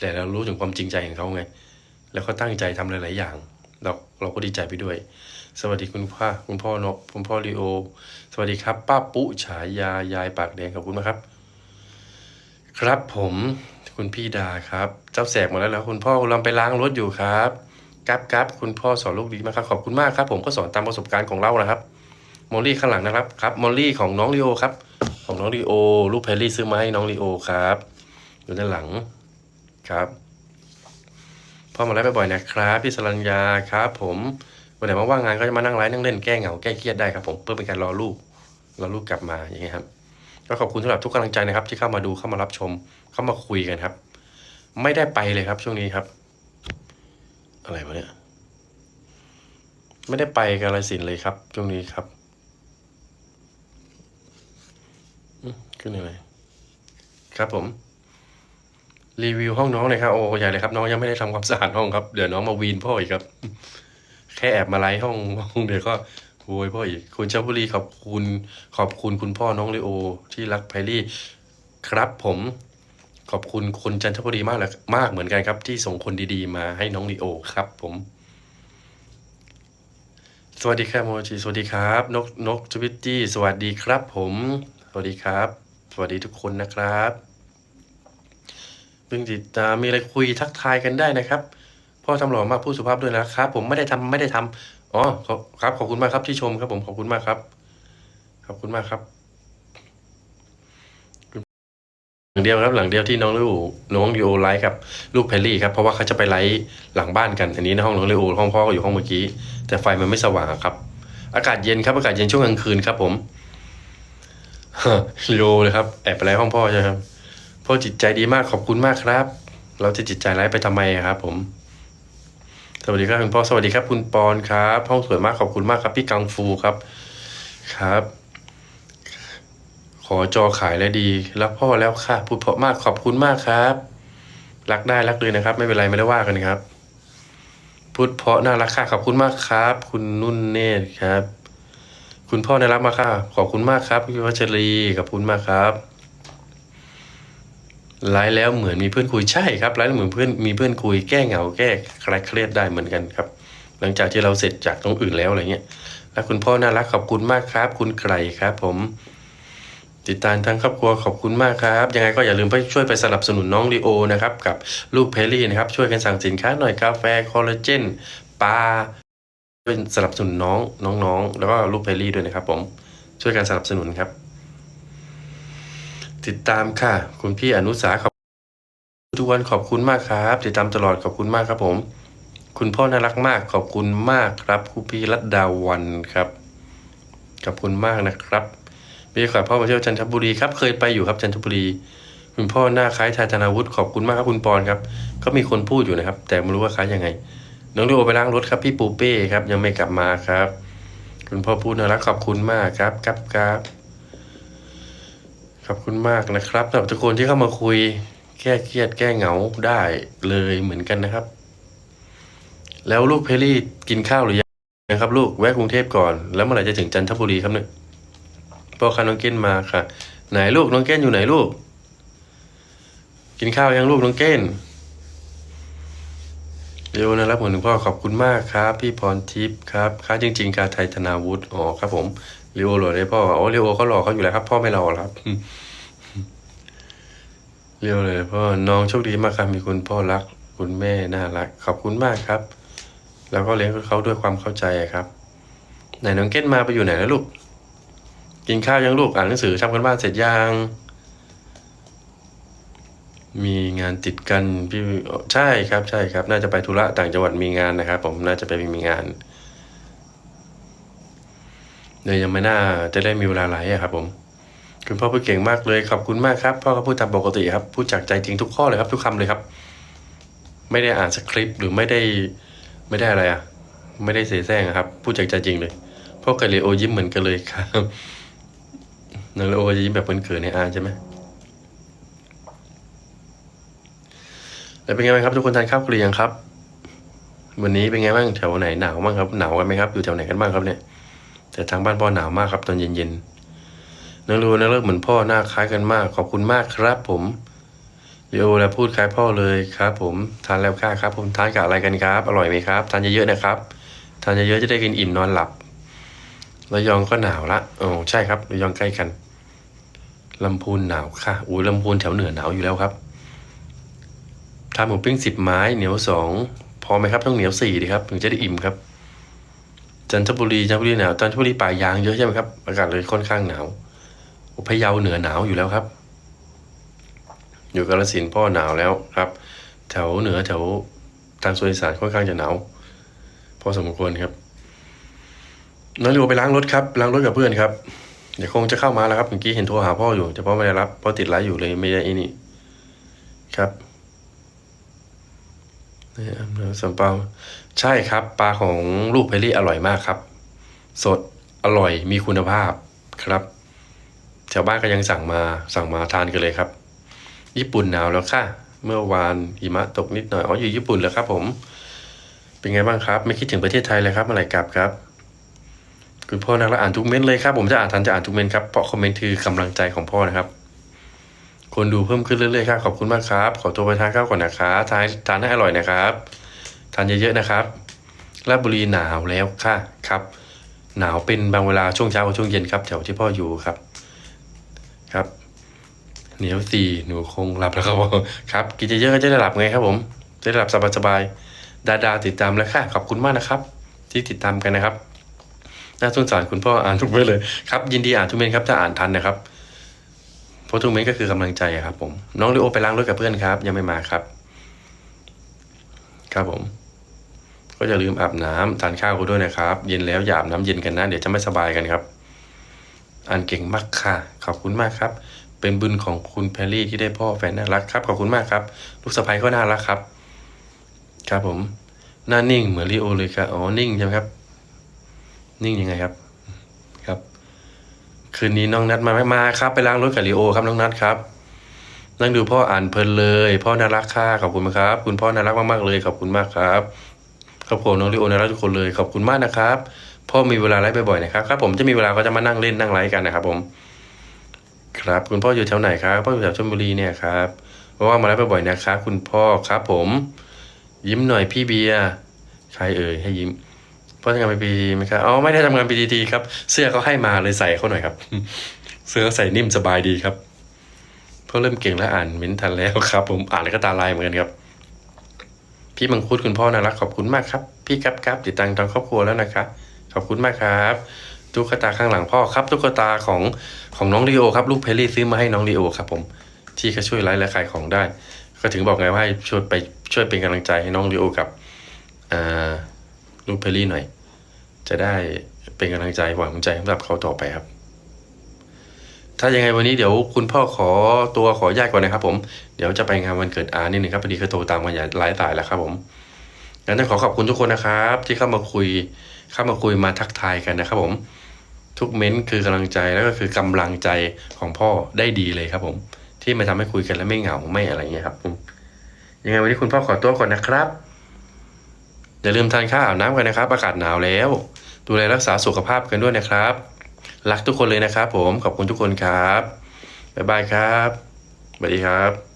แต่เรารู้ถึงความจริงใจของเขาไง แล้วเขาตั้งใจทำหลาย ๆ อย่าง เราเราก็ดีใจไปด้วย สวัสดีคุณพ่อคุณพ่อนกคุณพ่อลีโอ สวัสดีครับ ป้าปุ๊ฉายายายปากแดงขอบคุณมากครับ ครับผมคุณพี่ดาครับ เจ้าแสกมาแล้วแล้วคุณพ่อกำลังไปล้างรถอยู่ครับกับกับคุณพ่อสอนลูกดีมากครับขอบคุณมากครับ ผมก็สอนตามประสบการณ์ของเรานะครับมอลลี่ข้างหลังนะครับครับมอลลี่ของน้องลีโอครับของน้องลีโอลูกแพรรี่ซื้อมาให้น้องลีโอครับอยู่ด้านหลัง ครับพ่อมาไลฟ์บ่อยๆนะครับ พี่สรัญญาครับ ผมวันไหนว่างงานก็จะมานั่งไลฟ์นั่งเล่นแก้เหงาแก้เครียดได้ครับผมเพื่อเป็นการรอลูกรอลูกกลับมาอย่างเงี้ยครับก็ขอบคุณสำหรับทุกกำลังใจนะครับ ที่เข้ามาดูเข้ามารับชม เข้ามาคุยกันครับ ไม่ได้ไปเลยครับ ช่วงนี้ครับ อะไรวะเนี่ยไม่ได้ไปกาลสินเลยครับ ช่วงนี้ครับขึ้นอะไรครับผม รีวิวห้องน้องเลยครับโอ้ใหญ่เลยครับ น้องยังไม่ได้ทำความสะอาดห้องครับเดี๋ยวน้องมาวีนพ่ออีกครับ แค่แอบมาไล่ห้องห้องเดี๋ยวก็โวยพ่ออีก คุณเจ้าบุรีขอบคุณขอบคุณคุณพ่อน้องเลโอ ที่รักไพรี่ครับผมขอบคุณคนจันทบุรีมากเลยมากเหมือนกันครับ ที่ส่งคนดีๆ มาให้น้องลีโอครับ ผม สวัสดีครับโมจิสวัสดีครับ นกนกจวิตตี้สวัสดีครับ ผม สวัสดีครับ สวัสดีทุกคนนะครับ เพิ่งติดตามมีอะไรคุยทักทายกันได้นะครับพ่อทำหล่อมากพูดสุภาพด้วยนะครับ ผมไม่ได้ทำไม่ได้ทำอ๋อครับขอบคุณมากครับที่ชมครับ ผมขอบคุณมากครับ ขอบคุณมากครับหลังเดียวครับหลังเดียวที่น้องลิโอน้องลิโอไลฟ์กับลูกแพรรี่ครับเพราะว่าเขาจะไปไลฟ์หลังบ้านกันอันนี้ในห้องน้องลิโอห้องพ่อก็อยู่ห้องเมื่อกี้ แต่ไฟมันไม่สว่างครับ อากาศเย็นครับอากาศเย็นช่วงกลางคืนครับ ผมลิโอเลยครับแอบไปไลฟ์ห้องพ่อใช่ไหมครับ พ่อจิตใจดีมากขอบคุณมากครับ เราจะจิตใจไลฟ์ไปทำไมครับ ผม สวัสดีครับคุณพ่อสวัสดีครับ คุณปอนครับห้องสวยมากขอบคุณมากครับ พี่กังฟูครับครับ ขอจอขายและดีรักพ่อแล้วค่ะพูดเพราะมากขอบคุณมากครับรักได้รักเลยนะครับ ไม่เป็นไรไม่ได้ว่ากันครับ พูดเพราะน่ารักค่ะขอบคุณมากครับ คุณนุ่นเนตรครับ คุณพ่อน่ารักมากค่ะขอบคุณมากครับพี่วัชรีขอบคุณมากครับ ไลฟ์แล้วเหมือนมีเพื่อนคุยใช่ครับไลฟ์แล้วเหมือนเพื่อนมีเพื่อนคุยแก้เหงาแก้คลายเครียดได้เหมือนกันครับ หลังจากที่เราเสร็จจากตรงอื่นแล้วอะไรเงี้ยแล้วคุณพ่อน่ารักขอบคุณมากครับ คุณไกรครับ ผม ติดตามทั้งครอบครัวขอบคุณมากครับ ยังไงก็อย่าลืมไปช่วยไปสนับสนุนน้องลีโอนะครับ กับลูกเพลลี่นะครับ ช่วยกันสั่งสินค้าหน่อยกาแฟคอลลาเจนปลาช่วยสนับสนุนน้องน้องๆ แล้วก็ลูกเพลลี่ด้วยนะครับ ผมช่วยกันสนับสนุนครับ ติดตามค่ะ คุณพี่อนุสาขอบทุกวันขอบคุณมากครับ ติดตามตลอดขอบคุณมากครับผม คุณพ่อน่ารักมากขอบคุณมากครับคุณพี่รัตดาวันครับขอบคุณมากนะครับมีโอกาสพ่อมาเที่ยวจันทบุรีครับเคยไปอยู่ครับจันทบุรี คุณพ่อหน้าคล้ายไทยธนาวุฒิขอบคุณมากครับคุณปอนครับ ก็มีคนพูดอยู่นะครับ แต่ไม่รู้ว่าคล้ายยังไงน้องดูไปล้างรถครับพี่ปูเป้ครับยังไม่กลับมาครับ คุณพ่อพูดน่ารักขอบคุณมากครับครับครับ ขอบคุณมากนะครับสำหรับทุกคนที่เข้ามาคุย แก้เครียดแก้เหงาได้เลยเหมือนกันนะครับ แล้วลูกเพลี่กินข้าวหรือยังนะครับลูกแวะกรุงเทพก่อน แล้วเมื่อไหร่จะถึงจันทบุรีครับเนี่ยพ่อคาน้องเก้นมาค่ะ ไหนลูกน้องเก้นอยู่ไหนลูก กินข้าวยังลูกน้องเก้นเร็วนะครับผมหลวงพ่อขอบคุณมากครับ พี่พรทิพย์ครับค่าจริง ๆ การไทยธนาวุฒิอ๋อครับผม รโอหล่อเลยพ่อโอ้เรโอเขาหล่อเขาอยู่แล้วครับ พ่อไม่หล่อหรอกครับเร็วเลยพ่อน้องโชคดีมากครับมีคุณพ่อรัก คุณแม่น่ารัก ขอบคุณมากครับ แล้วก็เลี้ยงเขาด้วยความเข้าใจครับไหนน้องเก้นมาไปอยู่ไหนแล้วลูก กินข้าวยังลูกอ่านหนังสือทำกันบ้านเสร็จยังมีงานติดกันพี่ใช่ครับ ใช่ครับ น่าจะไปธุระต่างจังหวัดมีงานนะครับ ผมน่าจะไปมีงาน เลยยังไม่น่าจะได้มีเวลาไหลอะครับผมคุณพ่อพูดเก่งมากเลยขอบคุณมากครับพ่อก็พูดตามปกติครับพูดจากใจจริงทุกข้อเลยครับ ทุกคำเลยครับ ไม่ได้อ่านสคริปต์หรือไม่ได้ไม่ได้อะไรอะไม่ได้เสแสร้งอะครับ พูดจากใจจริงเลยพ่อกับเลโอยิ้มเหมือนกันเลยครับนางเลโอจะยิ้มแบบเขินๆในอาใช่ไหมแล้วเป็นไงบ้างครับ ทุกคนทานข้าวกันหรือยังครับ วันนี้เป็นไงบ้างแถวไหนหนาวบ้างครับหนาวกันไหมครับอยู่แถวไหนกันบ้างครับเนี่ย แต่ทางบ้านพ่อหนาวมากครับ ตอนเย็นๆนางเลโอนางเลิกเหมือนพ่อหน้าคล้ายกันมาก ขอบคุณมากครับ ผมลีโอแล้วพูดคล้ายพ่อเลยครับ ผมทานแล้วค่ะครับ ผมทานกับอะไรกันครับ อร่อยไหมครับ ทานเยอะๆนะครับ ทานเยอะๆจะได้กินอิ่มนอนหลับระยองก็หนาวละโอ้ใช่ครับระยองใกล้กันลำพูนหนาวค่ะอุ้ยลำพูนแถวเหนือหนาวอยู่แล้วครับทานหมูปิ้งสิบไม้เหนียวสองพอไหมครับต้องเหนียวสี่ดีครับ ถึงจะได้อิ่มครับ จันทบุรีจันทบุรีหนาวจันทบุรีป่ายางเยอะใช่ไหมครับ อากาศเลยค่อนข้างหนาวพะเยาเหนือหนาวอยู่แล้วครับ อยู่กาฬสินพ่อหนาวแล้วครับ แถวเหนือแถวทางโซนอีสานค่อนข้างจะหนาวพอสมควรครับน้องลิวไปล้างรถครับล้างรถกับเพื่อนครับเดี๋ยวคงจะเข้ามาแล้วครับเมื่อกี้เห็นโทรหาพ่ออยู่แต่พ่อไม่ได้รับเพราะติดไลฟ์อยู่เลยไม่ได้ไอ้นี่ครับ อันเดอร์สัมเปาใช่ครับ ปลาของลูกเพลี่อร่อยมากครับ สดอร่อยมีคุณภาพครับแถวบ้านก็ยังสั่งมาสั่งมาทานกันเลยครับ ญี่ปุ่นหนาวแล้วค่ะ เมื่อวานหิมะตกนิดหน่อยอ๋ออยู่ญี่ปุ่นแล้วครับ ผม เป็นไงบ้างครับ ไม่คิดถึงประเทศไทยเลยครับเมื่อไหร่กลับครับคุณพ่อนักละอ่านทุกเม้นต์เลยครับ ผมจะอ่านทันจะอ่านทุกเม้นต์ครับเพราะคอมเมนต์คือกำลังใจของพ่อนะครับ คนดูเพิ่มขึ้นเรื่อยๆครับขอบคุณมากครับ ขอตัวไปทานข้าวก่อนนะครับทานทานให้อร่อยนะครับทานเยอะๆนะครับราชบุรีหนาวแล้วค่ะครับ หนาวเป็นบางเวลาช่วงเช้ากับช่วงเย็นครับแถวที่พ่ออยู่ครับครับ เหนียวสี่หนูคงหลับแล้วครับผมครับ กินเยอะๆก็จะได้หลับไงครับผมจะได้หลับสบายๆดาดาติดตามแล้วค่ะขอบคุณมากนะครับ ที่ติดตามกันนะครับน่าสงสารคุณพ่ออ่านทุกเม้นต์เลยครับยินดีอ่านทุกเม้นต์ครับถ้าอ่านทันนะครับ เพราะทุกเม้นต์ก็คือกำลังใจครับผม น้องลิโอไปล้างรถกับเพื่อนครับ ยังไม่มาครับ ครับผม ก็อย่าลืมอาบน้ำทานข้าวกันด้วยนะครับ เย็นแล้วอย่าอาบน้ำเย็นกันนะ เดี๋ยวจะไม่สบายกันครับอ่านเก่งมากค่ะ ขอบคุณมากครับ เป็นบุญของคุณแพรรี่ที่ได้พ่อแฟนน่ารักครับ ขอบคุณมากครับ ลูกสะใภ้ก็น่ารักครับ ครับผมหน้านิ่งเหมือนลีโอเลยครับ อ๋อ นิ่งใช่ไหมครับ นิ่งยังไงครับ ครับ คืนนี้น้องนัดมาไหมมาครับ ไปล้างรถกับลีโอครับน้องนัดครับ นั่งดูพ่ออ่านเพลินเลย พ่อน่ารักค่ะขอบคุณครับ คุณพ่อน่ารักมากๆเลยขอบคุณมากครับครอบครัวน้องลีโอน่ารักทุกคนเลยขอบคุณมากนะครับ พ่อมีเวลาไลฟ์บ่อยๆนะครับครับ ผมจะมีเวลาก็จะมานั่งเล่นนั่งไลฟ์กันนะครับผม ครับคุณพ่ออยู่แถวไหนครับพ่ออยู่แถวชลบุรีเนี่ยครับเพราะว่ามาไลฟ์บ่อยๆนะครับคุณพ่อครับ ผม ยิ้มหน่อยพี่เบียร์ใครเอ่ยให้ยิ้ม พ่อทำงานเป็นปีไหมครับอ๋อไม่ได้ทำงานปีทีครับ เสื้อเขาให้มาเลยใส่เขาหน่อยครับ เสื้อใส่นิ่มสบายดีครับเพ่อเริ่มเก่งแล้วอ่านเม้นทันแล้วครับ ผมอ่านแล้วก็ตาลายเหมือนกันครับพี่มังคุดคุณพ่อน่ารักขอบคุณมากครับ พี่กับกับติดตามทางครอบครัวแล้วนะครับขอบคุณมากครับตุ๊กตาข้างหลังพ่อครับตุ๊กตาของของน้องลีโอครับลูกเพลลี่ซื้อมาให้น้องลีโอครับผมที่เขาช่วยไลฟ์และขายของได้ ก็ถึงบอกไงว่าให้ช่วยไปช่วยเป็นกำลังใจให้น้องลีโอกับอ่า ลูกเพลลี่หน่อย จะได้เป็นกำลังใจหวังใจสำหรับเขาต่อไปครับ ถ้ายังไงวันนี้เดี๋ยวคุณพ่อขอตัวขอแยกก่อนนะครับ ผมเดี๋ยวจะไปงานวันเกิดอานิดนึงครับพอดีก็โทรตามมาอย่าไลฟ์สายแล้วครับ ผมงั้นต้องขอขอบคุณทุกคนนะครับ ที่เข้ามาคุยเข้ามาคุยมาทักทายกันนะครับ ผมทุกเม้นต์คือกำลังใจแล้วก็คือกำลังใจของพ่อได้ดีเลยครับ ผม ที่มาทำให้คุยกันแล้วไม่เหงาไม่อะไรเงี้ยครับยังไงวันนี้คุณพ่อขอตัวก่อนนะครับ อย่าลืมทานข้าวอาบน้ำกันนะครับ อากาศหนาวแล้ว ดูแลรักษาสุขภาพกันด้วยนะครับ รักทุกคนเลยนะครับผม ขอบคุณทุกคนครับ บ๊ายบายครับ สวัสดีครับ